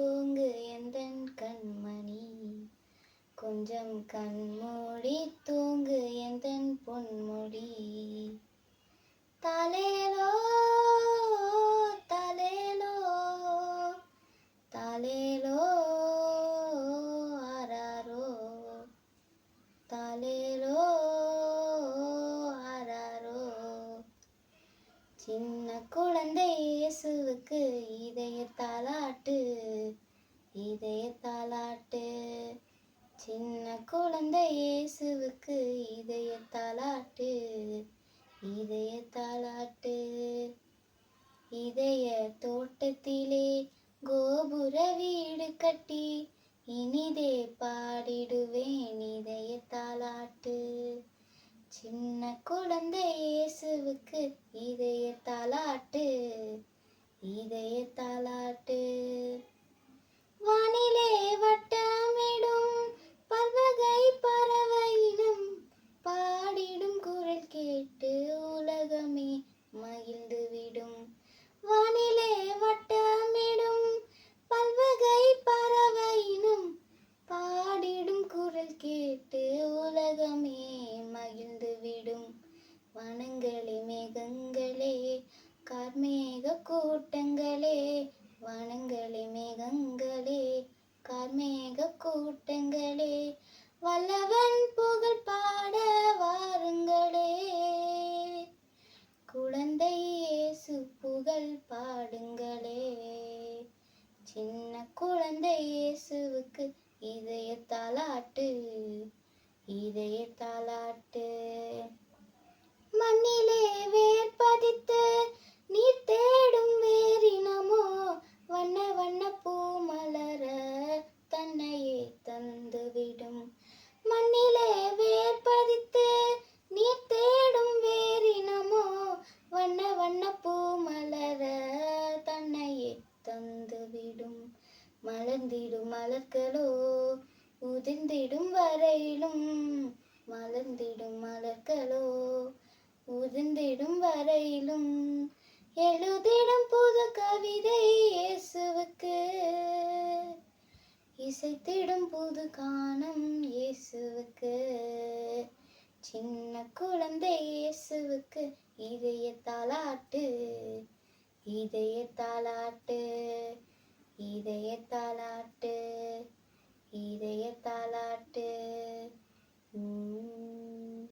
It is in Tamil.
தூங்கு எந்தன் கண்மணி? கொஞ்சம் கண்மூடி தூங்கு எந்தன் பொன்மொழி தலேலோ தலேலோ தலேலோ ஆராரோ தலேலோ ஆராரோ சின்ன குழந்தை இயேசுவுக்கு இதய தாலாட்டு குழந்தை இயேசுவுக்கு இதய தாலாட்டு இதய தாலாட்டு இதய தோட்டத்திலே கோபுர வீடு கட்டி இனிதே பாடிடுவேன் இதய தாலாட்டு சின்ன குழந்தை இயேசுவுக்கு இதய தாலாட்டு இதய தாலாட்டு வனங்களே மேகங்களே கார்மேக கூட்டங்களே வனங்களே மேகங்களே கார்மேக கூட்டங்களே வல்லவன் புகழ் பாட வாருங்களே. குழந்தை இயேசு புகழ் பாடுங்களே. சின்ன குழந்தை இயேசுவுக்கு பூ மலர தன்னையே தந்துவிடும். மலர்ந்திடும் மலர்களோ உதிர்ந்திடும் வரையிலும். மலர்ந்திடும் மலர்களோ உதிர்ந்திடும் வரையிலும். எழுதிடும் புது கவிதை இயேசுவுக்கு. இசைத்திடும் புது காணம் குழந்தை இயேசுவுக்கு இதயத்தாலாட்டு இதயத்தாலாட்டு இதயத்தாலாட்டு